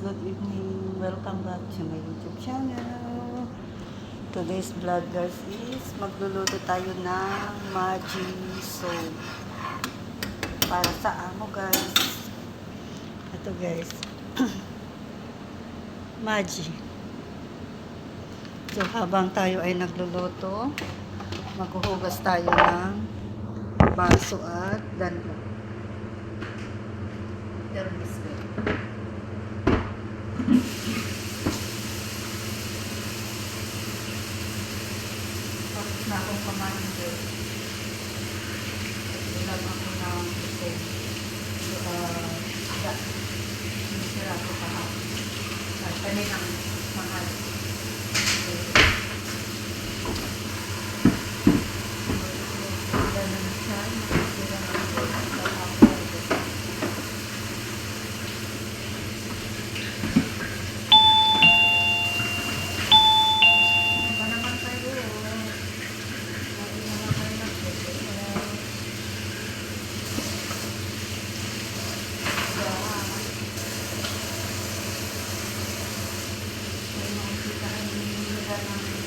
good evening. Welcome back to my YouTube channel. Today's vlog guys is magluluto tayo ng Maji soup. Para sa amo guys. Ito guys. Maji. So habang tayo ay nagluluto, maghuhugas tayo ng baso at danlo. Termis guys. Tapos na akong kumain guys. Ulam ako ng ito. So, uh, isda. Sinisira ko kahapon. At kaninang mahal. So, Wala na na siya. Nakasira na ako. Kahapon. Ano naman kayo? Lagi naman kayo nag-exercise. Diba? May makikita kayo nila ng girl, girl number, girl number. Diba? Habang tayo nagluluto guys, meron tayong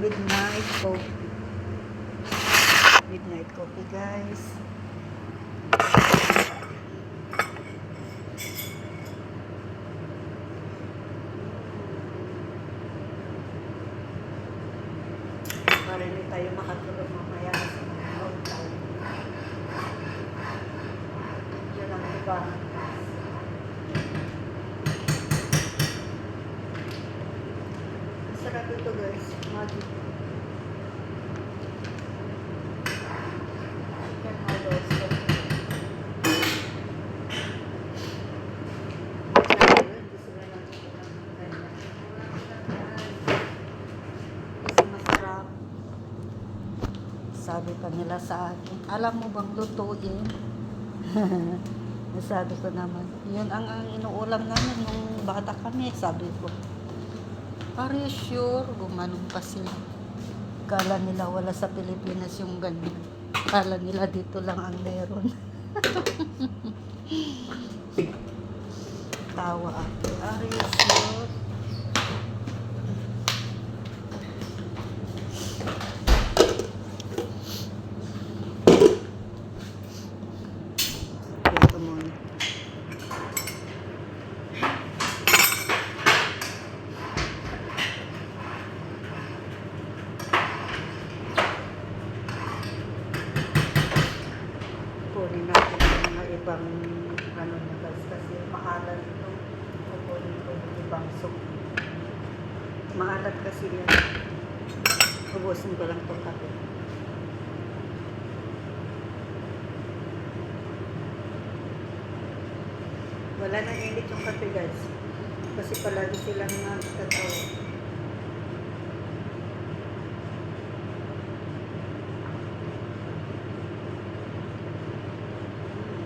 midnight coffee. Midnight coffee guys. Para hindi tayo makatulog mamaya sa mga hotel. Yan ang iba. Sarap ito guys. Magic. Chicken noodles. Kasi masarap. Sabi pa nila sa akin, alam mo bang lutuin? Sabi ko naman, yun ang, ang inuulam namin nung bata kami. Sabi ko, Are you sure? Gumanong pa sila. Kala nila wala sa Pilipinas yung ganyan. Kala nila dito lang ang meron. Tawa ako. Are you sure? Ito muna. kunin natin yung mga ibang ano na guys kasi maalat ito kukunin ko yung ibang soup maalat kasi yan ubusin ko lang itong kape. Wala nang init yung kape guys. Kasi palagi silang nagtatawa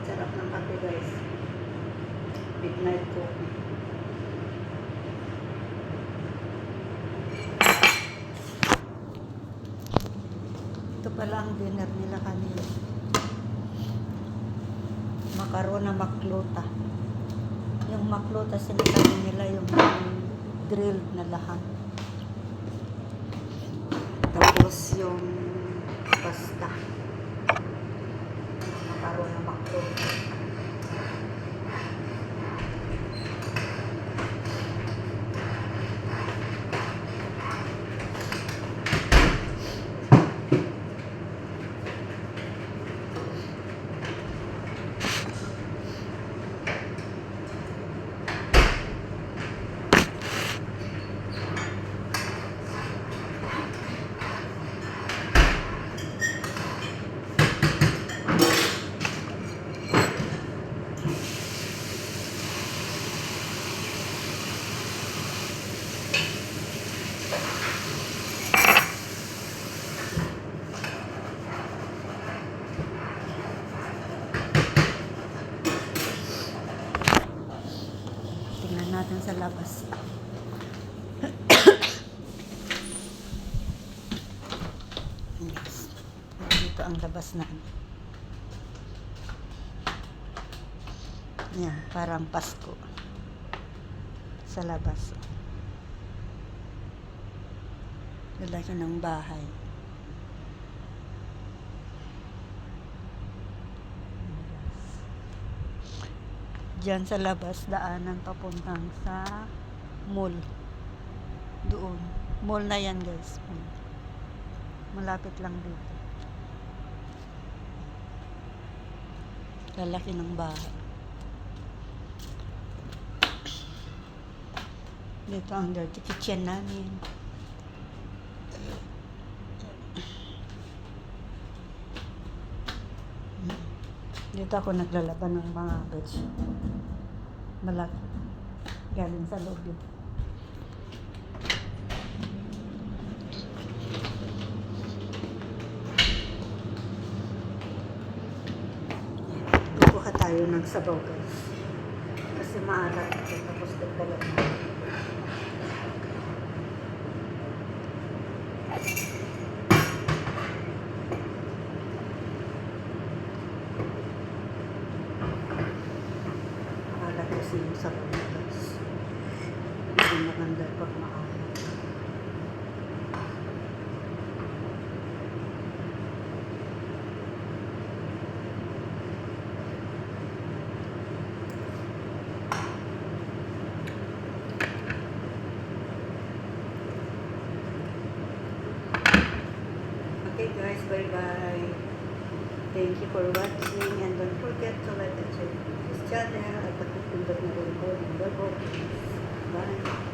Sarap ng kape guys. Midnight coffee. Ito pala ang dinner nila kanina. Makaroon na maklota. Yung maklota sinasabi nila yung grilled na lahat. Tapos yung pasta makaroon na maklota. Sa labas. Dito ang labas natin. Yan, parang Pasko. Sa labas. Lalaki ng bahay. Diyan sa labas, daanan papuntang sa mall. Doon. Mall na yan guys. Mall. Malapit lang dito. Lalaki ng bahay. Dito ang dirty kitchen namin. Dito ako naglalaban ng mga veg. Malaki. Galing sa loob yun. Kukuha tayo ng sabaw guys. Kasi maalat ito. Tapos dagdagan mo. Maalat kasi yung sabaw na guys. Hindi maganda pag maalat. Okay guys, bye-bye. Thank you for watching and don't forget to like and share this channel at pakipindot na rin ko ng button.